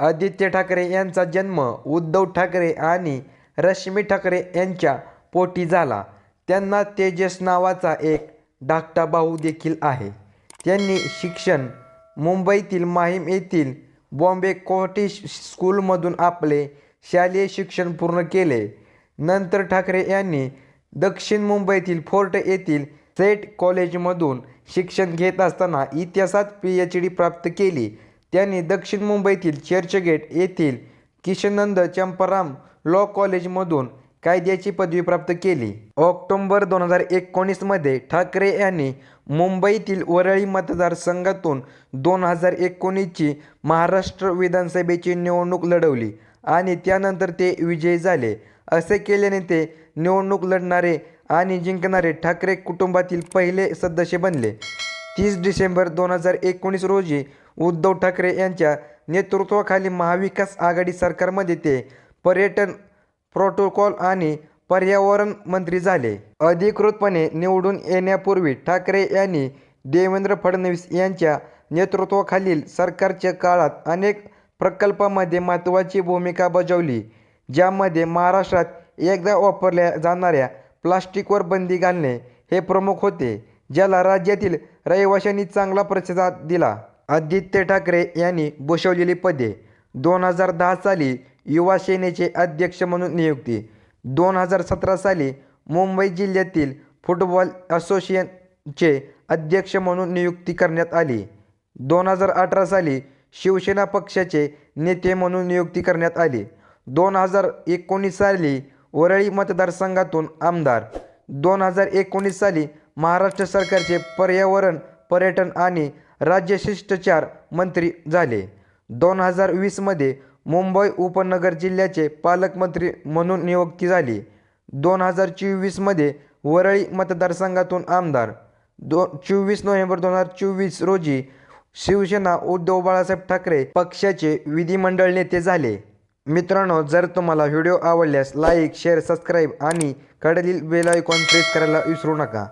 आदित्य ठाकरे यांचा जन्म उद्धव ठाकरे आणि रश्मी ठाकरे यांच्या पोटी झाला. त्यांना तेजस नावाचा एक धाकटा भाऊ देखील आहे. त्यांनी शिक्षण मुंबईतील माहीम येथील बॉम्बे कॉटिश स्कूलमधून आपले शालेय शिक्षण पूर्ण केले. नंतर ठाकरे यांनी दक्षिण मुंबईतील फोर्ट येथील सेट कॉलेजमधून शिक्षण घेत असताना इतिहासात पी एच डी प्राप्त केली. त्यांनी दक्षिण मुंबईतील चर्चगेट येथील किशनंद चंपाराम लॉ कॉलेजमधून कायद्याची पदवी प्राप्त केली. ऑक्टोबर दोन हजार एकोणीसमध्ये ठाकरे यांनी मुंबईतील वरळी मतदारसंघातून दोन हजार एकोणीसची महाराष्ट्र विधानसभेची निवडणूक लढवली आणि त्यानंतर ते विजयी झाले. असे केल्याने ते निवडणूक लढणारे आणि जिंकणारे ठाकरे कुटुंबातील पहिले सदस्य बनले. तीस डिसेंबर दोन हजार एकोणीस रोजी उद्धव ठाकरे यांच्या नेतृत्वाखाली महाविकास आघाडी सरकारमध्ये ते पर्यटन प्रोटोकॉल आणि पर्यावरण मंत्री झाले. अधिकृतपणे निवडून येण्यापूर्वी ठाकरे यांनी देवेंद्र फडणवीस यांच्या नेतृत्वाखालील सरकारच्या काळात अनेक प्रकल्पामध्ये महत्त्वाची भूमिका बजावली ज्यामध्ये महाराष्ट्रात एकदा वापरल्या जाणाऱ्या प्लास्टिकवर बंदी घालणे हे प्रमुख होते ज्याला राज्यातील रहिवाशांनी चांगला प्रतिसाद दिला. आदित्य ठाकरे यांनी भूषवलेली पदे दोन हजार दहा साली युवा सेनेचे अध्यक्ष म्हणून नियुक्ती दोन हजार सतरा साली मुंबई जिल्ह्यातील फुटबॉल असोसिएशनचे अध्यक्ष म्हणून नियुक्ती करण्यात आली दोन हजार अठरा साली शिवसेना पक्षाचे नेते म्हणून नियुक्ती करण्यात आली दोन हजार एकोणीस साली वरळी मतदारसंघातून आमदार दोन हजार एकोणीस साली महाराष्ट्र सरकारचे पर्यावरण पर्यटन आणि राज्य शिष्टाचार मंत्री झाले. दोन हजार वीसमध्ये मुंबई उपनगर जिल्ह्याचे पालकमंत्री म्हणून नियुक्ती झाली. दोन हजार चोवीसमध्ये वरळी मतदारसंघातून आमदार. दो चोवीस नोव्हेंबर दोन हजार चोवीस रोजी शिवसेना उद्धव बाळासाहेब ठाकरे पक्षाचे विधिमंडळ नेते झाले. मित्रांनो जर तुम्हाला व्हिडिओ आवडल्यास लाईक शेअर सबस्क्राईब आणि कडलील बेल आयकॉन प्रेस करायला विसरू नका.